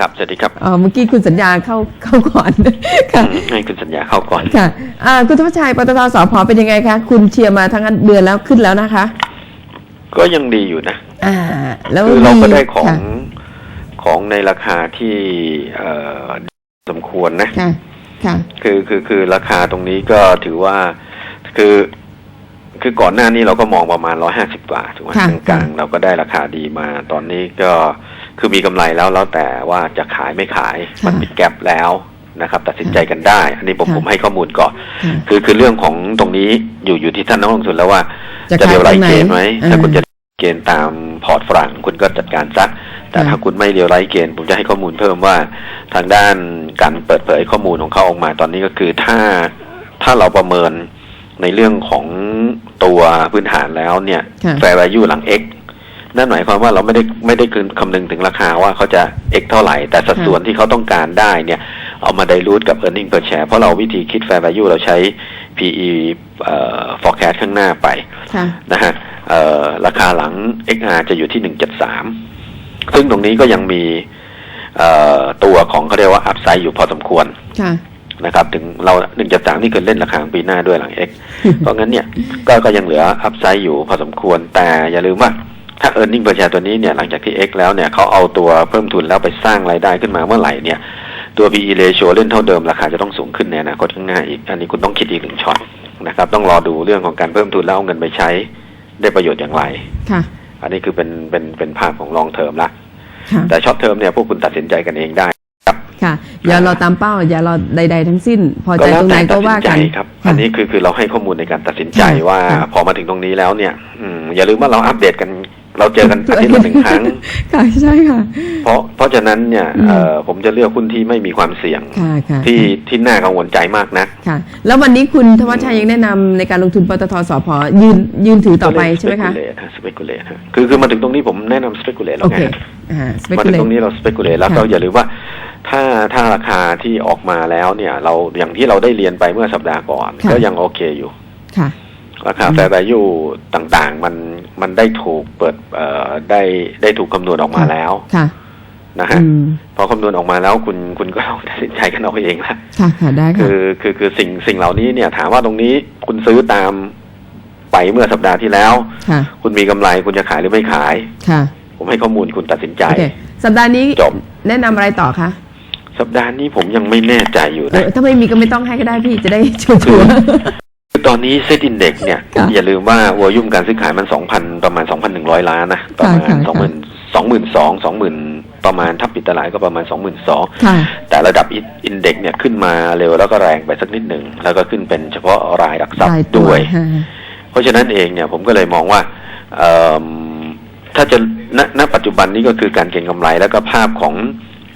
ครับสวัสดีครับเอ่อเมื่อกี้คุณสัญญาเข้าเข้าก่อนค่ะอืมให้คุณสัญญาเข้าก่อนค่ะอ่าคุณธวัชชัยปตทสพเป็นยังไงคะคุณเชียร์มาทั้งเดือนแล้วขึ้นแล้วนะคะ ก็ยังดีอยู่นะอ่า แล้วคือเราก็ได้ของค่ะของในราคาที่เอ่อสมควรนะค่ะค่ะคือคือคือราคาตรงนี้ก็ถือว่าคือคือก่อนหน้านี้เราก็มองประมาณร้อยห้าสิบาทถูกไหมค่ะกลางๆเราก็ได้ราคาดีมา ตอนนี้ก็ คือมีกำไรแล้วแล้วแต่ว่าจะขายไม่ขายค่ะมันปิดแกลบแล้วนะครับตัดสินใจกันได้ อันนี้ผมค่ะผมให้ข้อมูลก่อนค่ะคือคือเรื่องของตรงนี้อยู่อยู่ที่ท่านนักลงทุนแล้วว่า จะจะขายเดียวไลตรงไหนเกณฑ์ไหมอ่าถ้าคุณจะเกณฑ์ตามพอร์ตฝรั่งคุณก็จัดการซะแต่ค่ะถ้าคุณไม่เดียวไลเกณฑ์ผมจะให้ข้อมูลเพิ่มว่า ทางด้านการเปิดเผยข้อมูลของเขาออกมาตอนนี้ก็คือถ้าถ้าเราประเมินในเรื่องของตัวพื้นฐานแล้วเนี่ยค่ะแฟร์ value หลัง X นั่นหมายความว่าเราไม่ได้ไม่ได้คืนคำนึงถึงราคาว่าเขาจะ X เท่าไหร่ แต่สัดส่วนที่เขาต้องการได้เนี่ย เอามาไดรูทกับ e a r n i n g per share เพราะเราวิธีคิด fair value เราใช้ PE เอ่อ forecast ข้างหน้าไปค่ะนะฮะเอ่อราคาหลัง XR จะอยู่ที่173ซึ่งตรงนี้ก็ยังมีเอ่อตัวของเขาเรียกว่า upside อยู่พอสมควรค่ะนะครับถึงเรา173นี่คือเล่นราคาของปีหน้าด้วยหลัง X เพราะงั้นเนี่ยก็ก็ยังเหลือ upside อยู่พอสมควรแต่อย่าลืมว่า ถ้า e a r n i n g per share ตัวนี้เนี่ยหลังจากที่ X แล้วเนี่ยเขาเอาตัวเพิ่มทุนแล้วไปสร้างรายได้ขึ้นมาเมื่อไหร่เนี่ย ตัว PE ratio เล่นเท่าเดิมราคาจะต้องสูงขึ้นในอนาคตข้างหน้าอีก อันนี้คุณต้องคิดอีกหนึ่งช็อตนะครับ ต้องรอดูเรื่องของการเพิ่มทุนแล้วเอาเงินไปใช้ได้ประโยชน์อย่างไรค่ะอันนี้คือเป็นเป็นเป็นภาพของลองเทอมละค่ะแต่ช็อตเทอมเนี่ยพวกคุณตัดสินใจกันเองได้ครับค่ะ อย่ารอตามเป้า อย่ารอใด ๆ ทั้งสิ้น พอใจแล้ตรงไหนตัก็ดสิว่าใจกันครับค่ะอันนี้คือคือเราให้ข้อมูลในการตัดสินใจค่ะว่าค่ะพอมาถึงตรงนี้แล้วเนี่ยอืมอย่าลืมว่าเราอัปเดตกัน เราเจอกันอาทิตย์ละหนึ่งครั้ง ค่ะใช่ค่ะ เพราะเพราะฉะนั้นเนี่ยอืมเอ่อผมจะเลือกหุ้นที่ไม่มีความเสี่ยง ค่ะค่ะที่ที่น่ากังวลใจมากนะค่ะ แล้ววันนี้คุณธวัชชัยยังแนะนำในการลงทุนปตทสพยืนยืนถือต่อไปใช่ไหมคะ สเปกุเลตฮะคือคือมาถึงตรงนี้ผมแนะนำสเปกุเลตแล้โอวไงเคฮะอ่าสเปมากุถึเลงตรงนี้เราสเปกุเลตแล้วค่ะก็อย่าลืมว่า ถ้าถ้าราคาที่ออกมาแล้วเนี่ย เราอย่างที่เราได้เรียนไปเมื่อสัปดาห์ก่อนค่ะก็ยังโอเคอยู่ ค่ะ ราคาอืมแฟร์ value ต่างๆ มัน มันได้ถูกเปิดเอ่อได้ได้ถูกคำนวณออกมาแล้วค่ะ นะฮะอืม พอคำนวณออกมาแล้วคุณคุณก็ต้องตัดสินใจกันเอาเองละค่ะค่ะได้ค่ะ คือคือคือสิ่งสิ่งเหล่านี้เนี่ย ถามว่าตรงนี้คุณซื้อตามไปเมื่อสัปดาห์ที่แล้ว ค่ะ คุณมีกำไรคุณจะขายหรือไม่ขาย ค่ะผมให้ข้อมูลคุณตัดสินใจ โอเคสัปดาห์นี้จบ แนะนำอะไรต่อคะสัปดาห์นี้ผมยังไม่แน่ใจอยู่เอนะ อถ้าไม่มีก็ไม่ต้องให้ก็ได้พี่จะได้ชัวร์ คือตอนนี้เซตอินเด็กเนี่ย ค่ะอย่าลืมว่าวอลุ่มการซื้อขายมันสองพันประมาณสองพันหนึ่งร้อยล้านนะประมาณค่ะสองหมื่นสองหมื่นสองสองหมื่นประมาณถ้าปิดตลาดก็ประมาณสองหมื่นสองค่ะ แต่ระดับอินเด็กเนี่ยขึ้นมาเร็วแล้วก็แรงไปสักนิดหนึ่งแล้วก็ขึ้นเป็นเฉพาะรายหลักทรัพรายย์ตัวด้วย ฮะ เพราะฉะนั้นเองเนี่ยผมก็เลยมองว่าเอิ่มถ้าจะณณปัจจุบันนี้ก็คือการเก็งกำไร แล้วก็ภาพของ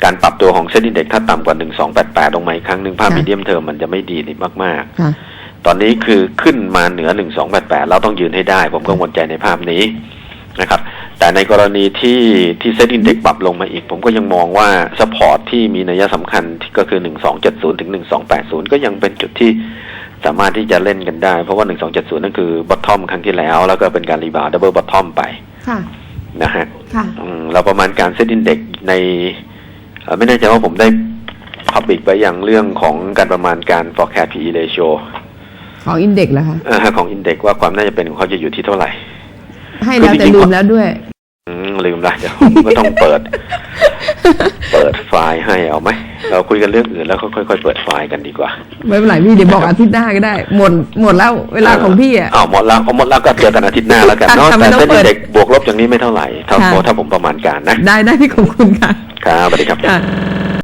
การปรับตัวของเซ็นดินเด็กถ้าต่ำกว่า 1288 ลงมาอีกครั้งหนึ่งภาพค่ะ มีเดียมเทอมมันจะไม่ดีนี่มากค่ะๆ ตอนนี้คือขึ้นมาเหนือ 1288 เราต้องยืนให้ได้ ผมกังวลใจในภาพนี้นะครับ แต่ในกรณีที่ที่เซ็นดินเด็กปรับลงมาอีก ผมก็ยังมองว่าสปอร์ตที่มีนัยสำคัญที่ก็คือ 1270 ถึง 1280 ก็ยังเป็นจุดที่สามารถที่จะเล่นกันได้ เพราะว่า 1270 นั่นคือบอททอมครั้งที่แล้ว แล้วก็เป็นการรีบาวดับเบิลบอททอมไปค่ะนะฮะค่ะอืมเราประมาณการเซตอินเด็กในเอ่อไม่แน่ใจว่าผมได้พับบิกไปอย่างเรื่องของการประมาณการ forecast PE ratio ของอินเด็กซ์เหรอคะเอ่อของอินเด็กว่าความน่าจะเป็นของเขาจะอยู่ที่เท่าไหร่ ให้แล้วแต่ลืมแล้วด้วย อืมลืมละเดี๋ยวผมก็ต้องเปิด เปิดไฟล์ให้เอาไหมเราคุยกันเรื่องอื่นแล้วค่อยๆเปิดไฟล์กันดีกว่าไม่เป็นไรพี่เดี๋ยวบอกอาทิตย์หน้าก็ได้ หมดหมดแล้วเวลาของพี่อะอ้าวหมดแล้วเอาหมดแล้วก็เจอกันอาทิตย์หน้าแล้วกันเนาะค่ะไม่แต่ต้องเส้นเปิดเด็กบวกลบอย่างนี้ไม่เท่าไหร่ถ้าค่ะถ้าผมประมาณการนะ ได้ได้พี่ขอบคุณค่ะครับสวัสดีครับค่ะ